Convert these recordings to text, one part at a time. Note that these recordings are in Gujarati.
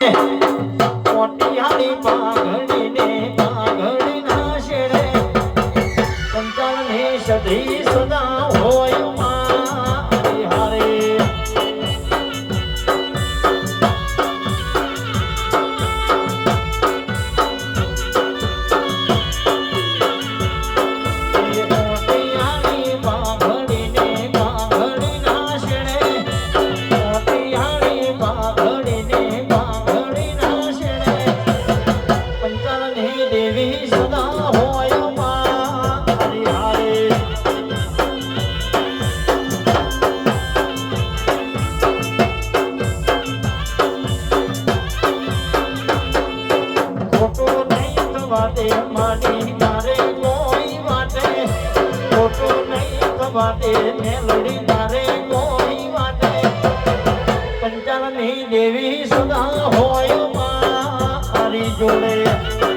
ね。નહીં થવા તારે મોઈ વાટે ખોટું નહીં થવા દે લડી મારે કોઈ વાટે પંચાલની દેવી સદા હોય મારી જોડે.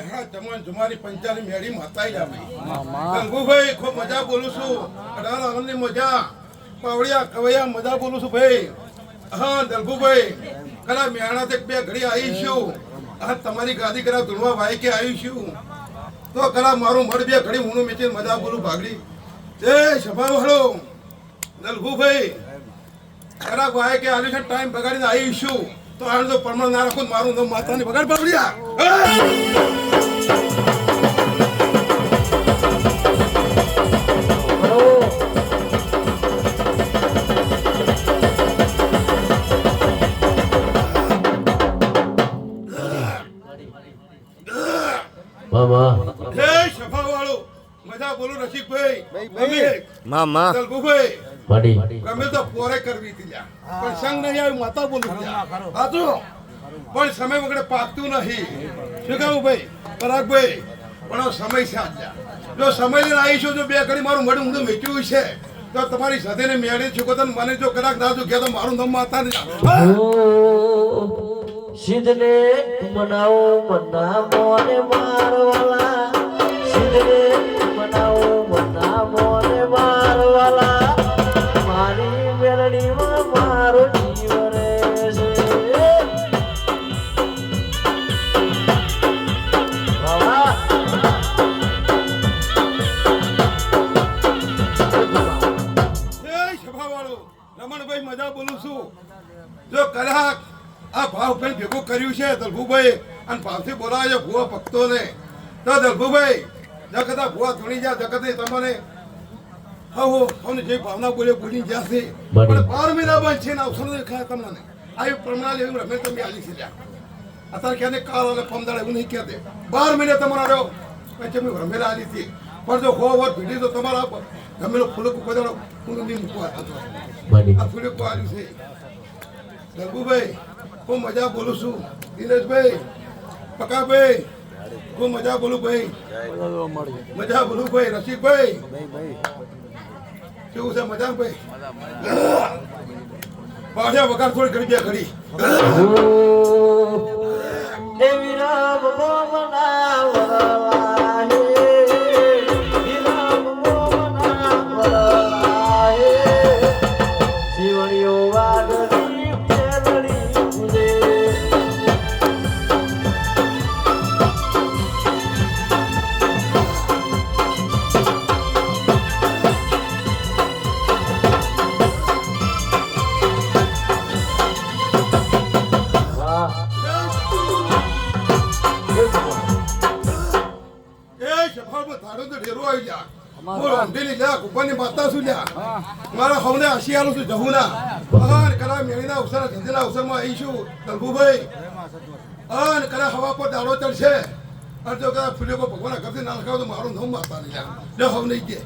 ધારણો મેહણા જમણ જમારી પંચાલી મેળી માતાઈ આવી. ગંગુભાઈ, ખૂબ મજા બોલું છું. અઢાર આનંદની મજા. પાવડિયા કવૈયા મજા બોલું છું ભાઈ. હા દલભુભાઈ કલા મેહણા તે બે ઘડી આવી છું. આ તમારી ગાદી કરા ધૂળવા ભાઈ કે આવી છું. તો કલા મારું મળ બે ઘડી હું મેચી મજા બોલું ભાગડી. એ સભાવાળો દલભુભાઈ ખરા ભાઈ કે આવી છે ટાઈમ બગાડીને આવી છું. તો આને પરમાણ ના રાખું મારું તો માતાની બગાડ પાવડિયા મામા હે સભાવાળો. મજા બોલું રસિકભાઈ. ગમે. મામા દલગુભાઈ પડી. ગમે તો પોરે કરવી હતી. પણ સંગ નહીં આવી માતા બોલું લ્યા. હાચું? પણ સમય વગેરે પાકતું નહીં. શું કહું ભાઈ? પરાગભાઈ પણ સમય છે આજના. જો સમય લઈને આવીશું, જો બે ઘડી મારું મોઢું ઊંધું મેચ્યું છે, તો તમારી સાથે ને મેળી છું તો મને જો કદાચ ના જો તો મારું નામ માતા ને મનાવો મના મોને મારવાલા. રમણભાઈ મજા બોલું છું. જો કલાક આ ભાવ પણ ભેગું કર્યું છે દલભુભાઈ અને ભાવથી બોલાવે છે ભુવા ભક્તોને. તો દલભુભાઈ જગત ભૂવા ધૂણી જા જગત તમને હો અને જે ભાવના બોલે બોલી છે. પણ બાર મહિના બંધ છે ને અવસર દેખાય તમને. આવી પ્રમાણે એવું રમે તમે આલી છે અત્યારે ક્યાંને કાળ અને પમદાડ એવું નહીં કહેતે. બાર મહિને તમારા પછી રમેલા આલી હતી પણ જો હો વોટ ભીડી તો તમારા રમેલો ફૂલો કુપદાડો ફૂલો નહીં મૂકવા બની. આ ફૂલે પાડ્યું છે. ગંગુભાઈ હું મજા બોલું છું. દિનેશભાઈ પકાભાઈ હું મજા બોલું ભાઈ. મજા બોલું ભાઈ. રસિકભાઈ. કેવું છે મજા ભાઈ? પાછા વગાડ થોડી ઘડી બે ઘડી. જા. કુંભાની માતા મારા હવને આશિયાલું છું જહુના અન કલા મેળીના અવસર ધંધેના અવસરમાં આવીશું દલભુભાઈ અન કલા હવા પર દાડો ચડશે. અને જો કદાચ ફૂલ્યો ભગવાન ઘરથી ના લખાવ તો મારું નામ માતા નહીં લ્યા હવ નહીં કે.